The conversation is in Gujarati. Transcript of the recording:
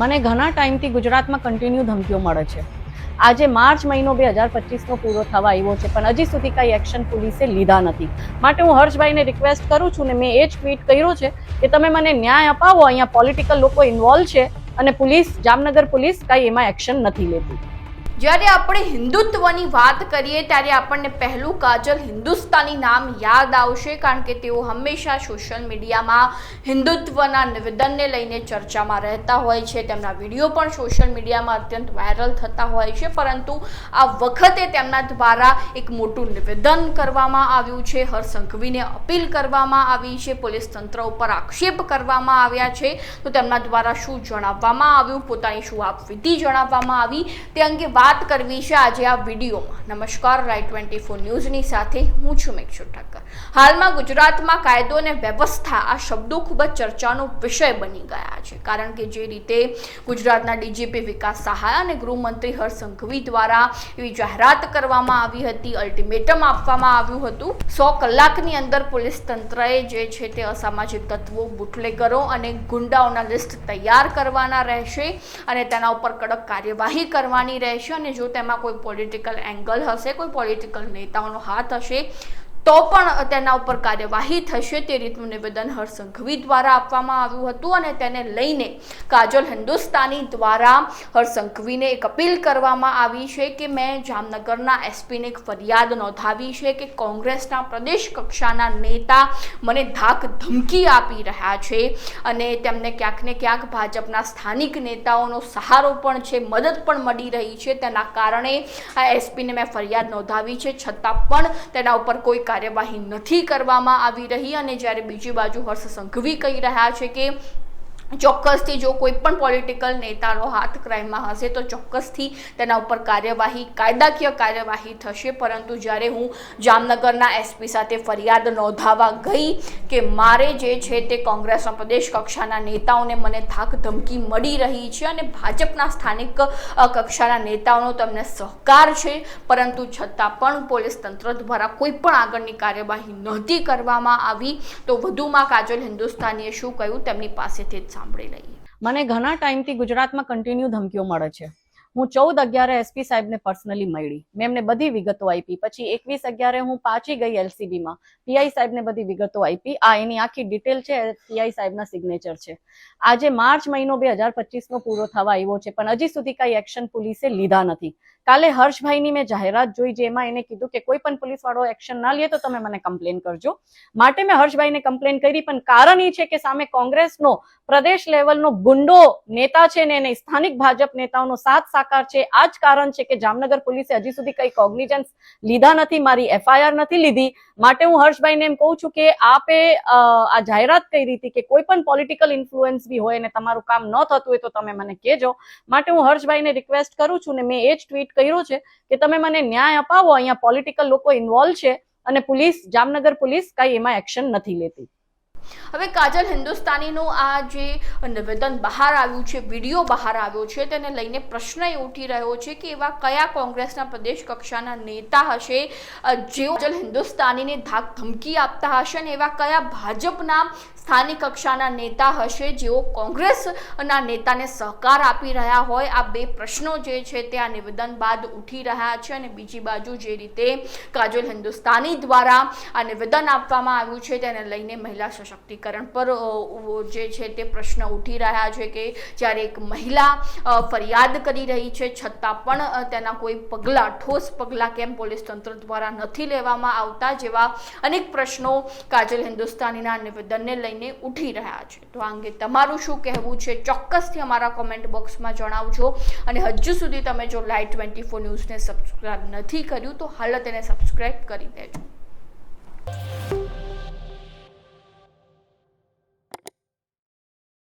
મને ઘણા ટાઈમથી ગુજરાતમાં કન્ટિન્યુ ધમકીઓ મળે છે. આજે માર્ચ મહિનો બે હજાર પચીસનો પૂરો થવા આવ્યો છે, પણ હજી સુધી કાંઈ એક્શન પોલીસે લીધા નથી. માટે હું હર્ષભાઈને રિક્વેસ્ટ કરું છું ને મેં એ જ ટ્વીટ કર્યું છે કે તમે મને ન્યાય અપાવો, અહીંયા પોલિટિકલ લોકો ઇન્વોલ્વ છે અને પોલીસ, જામનગર પોલીસ કાંઈ એમાં એક્શન નથી લેતી. જ્યારે આપણે હિન્દુત્વની વાત કરીએ ત્યારે આપણને પહેલું કાજલ હિન્દુસ્તાની નામ યાદ આવશે કારણ કે તેઓ હંમેશા સોશિયલ મીડિયામાં હિન્દુત્વના નિવેદનને લઈને ચર્ચામાં રહેતા હોય છે. તેમના વીડિયો પણ સોશિયલ મીડિયામાં અત્યંત વાયરલ થતા હોય છે. પરંતુ આ વખતે તેમના દ્વારા એક મોટું નિવેદન કરવામાં આવ્યું છે. હરસંઘવીને અપીલ કરવામાં આવી છે. પોલીસ તંત્ર ઉપર આક્ષેપ કરવામાં આવ્યા છે. તો તેમના દ્વારા શું જણાવવામાં આવ્યું? પોતાની શું આપવીતી જણાવવામાં આવી? તે અંગે વાત કરવી છે આજે આ વિડીયોમાં. નમસ્કાર રાઈ ટ્વેન્ટી ફોર ન્યૂઝની સાથે હું છું મેક્ષુ ઠક્કર હાલમાં ગુજરાતમાં કાયદો અને વ્યવસ્થા આ શબ્દો ખૂબ જ ચર્ચાનો વિષય બની ગયા છે. કારણ કે જે રીતે ગુજરાતના ડીજીપી વિકાસ સહાય અને ગૃહમંત્રી હર્ષ સંઘવી દ્વારા એવી જાહેરાત કરવામાં આવી હતી, અલ્ટિમેટમ આપવામાં આવ્યું હતું. સો કલાકની અંદર પોલીસ તંત્રએ જે છે તે અસામાજિક તત્વો, બુટલેગરો અને ગુંડાઓના લિસ્ટ તૈયાર કરવાના રહેશે અને તેના ઉપર કડક કાર્યવાહી કરવાની રહેશે અને જો તેમાં કોઈ પોલિટિકલ એંગલ હશે કોઈ પોલિટિકલ નેતાઓનો હાથ હશે તો પણ તેના ઉપર કાર્યવાહી થશે તે રીતનું નિવેદન હર્ષંઘવી દ્વારા આપવામાં આવ્યું હતું અને તેને લઈને કાજલ હિન્દુસ્તાની દ્વારા હર્ષંઘવીને એક અપીલ કરવામાં આવી છે કે મેં જામનગરના એસપીને એક ફરિયાદ નોંધાવી છે કે કોંગ્રેસના પ્રદેશ કક્ષાના નેતા મને ધાક ધમકી આપી રહ્યા છે અને તેમને ક્યાંક ને ક્યાંક ભાજપના સ્થાનિક નેતાઓનો સહારો પણ છે, મદદ પણ મળી રહી છે. તેના કારણે આ એસપીને મેં ફરિયાદ નોંધાવી છે. છતાં પણ તેના ઉપર કોઈ કાર્યવાહી નથી કરવામાં આવી રહી અને જ્યારે બીજી બાજુ હર્ષ સંઘવી કહી રહ્યા છે કે ચોક્કસથી જો કોઈ પણ પોલિટિકલ નેતાનો હાથ ક્રાઇમમાં હશે, તો ચોક્કસથી તેના ઉપર કાર્યવાહી, કાયદાકીય કાર્યવાહી થશે. પરંતુ જ્યારે હું જામનગરના એસપી સાથે ફરિયાદ નોંધાવા ગઈ કે મારે જે છે તે કોંગ્રેસના પ્રદેશ કક્ષાના નેતાઓને મને થાક ધમકી મળી રહી છે અને ભાજપના સ્થાનિક કક્ષાના નેતાઓનો તમને સહકાર છે, પરંતુ છતાં પણ પોલીસ તંત્ર દ્વારા કોઈ પણ આગળની કાર્યવાહી નહોતી કરવામાં આવી, તો વધુમાં કાજલ હિન્દુસ્તાનીએ શું કહ્યું? તેમની પાસેથી જ સાંભળી લઈએ. મને ઘણા ટાઈમથી ગુજરાતમાં કન્ટિન્યુ ધમકીઓ મળે છે. હું ચૌદ અગિયારે એસપી સાહેબને પર્સનલી મળી. મેં એમને બધી વિગતો આપી. પછી એકવીસ અગિયારે હું પાછી ગઈ એલસીબીમાં પીઆઈ સાહેબને બધી વિગતો આપી. આ એની આખી ડિટેલ છે પીઆઈ સાહેબના સિગ્નેચર છે. આજે માર્ચ મહિનો બે હજાર પચીસનો પૂરો થવા આવ્યો છે, પણ હજી સુધી કાંઈ એક્શન પોલીસે લીધા નથી. કાલે હર્ષભાઈની મેં જાહેરાત જોઈ જેમાં એને કીધું કે કોઈ પણ પોલીસ વાળો એક્શન ના લે તો તમે મને કમ્પ્લેન કરજો. માટે મેં હર્ષભાઈને કમ્પ્લેન કરી, પણ કારણ એ છે કે સામે કોંગ્રેસનો પ્રદેશ લેવલનો ગુંડો નેતા છે ને એને સ્થાનિક ભાજપ નેતાઓનો સાથ સાકાર છે, આ જ કારણ છે કે જામનગર પોલીસે હજી સુધી કઈ કોગ્નિઝન્સ લીધા નથી, મારી એફઆઈઆર નથી લીધી. માટે હું હર્ષભાઈને એમ કહું છું કે આપે આ જાહેરાત કરી હતી કે કોઈ પણ પોલિટિકલ ઇન્ફ્લુઅન્સ બી હોય ને તમારું કામ ન થતું હોય તો તમે મને કહેજો. માટે હું હર્ષભાઈને રિક્વેસ્ટ કરું છું ને મેં એ જ ટ્વીટ કર્યું છે કે તમે મને ન્યાય અપાવો, અહીંયા પોલિટિકલ લોકો ઇન્વોલ્વ છે અને પોલીસ જામનગર પોલીસ કાંઈ એમાં એક્શન નથી લેતી. હવે કાજલ હિન્દુસ્તાનીનું આ જે નિવેદન બહાર આવ્યું છે, વીડિયો બહાર આવ્યો છે, તેને લઈને પ્રશ્ન એ ઉઠી રહ્યો છે કે એવા કયા કોંગ્રેસના પ્રદેશ કક્ષાના નેતા હશે જેઓ કાજલ હિન્દુસ્તાનીને ધાક ધમકી આપતા હશે અને એવા કયા ભાજપના સ્થાનિક કક્ષાના નેતા હશે, જેઓ કોંગ્રેસના નેતાને સહકાર આપી રહ્યા હોય. આ બે પ્રશ્નો જે છે તે આ નિવેદન બાદ ઉઠી રહ્યા છે અને બીજી બાજુ જે રીતે કાજલ હિન્દુસ્તાની દ્વારા આ નિવેદન આપવામાં આવ્યું છે તેને લઈને મહિલા સશક્તિકરણ પર જે છે તે પ્રશ્ન ઉઠી રહ્યા છે કે જ્યારે એક મહિલા ફરિયાદ કરી રહી છે છતાં પણ તેના કોઈ પગલાં, ઠોસ પગલાં કેમ પોલીસ તંત્ર દ્વારા નથી લેવામાં આવતા? જેવા અનેક પ્રશ્નો કાજલ હિન્દુસ્તાનીના નિવેદનને લઈને ઉઠી રહ્યા છે. તો આ અંગે તમારું શું કહેવું છે? ચોક્કસથી અમારા કોમેન્ટ બોક્સમાં જણાવજો. અને હજુ સુધી તમે જો લાઈટ ટ્વેન્ટી ફોર ન્યૂઝને સબસ્ક્રાઈબ નથી કર્યું, તો હાલ તેને સબસ્ક્રાઈબ કરી દેજો.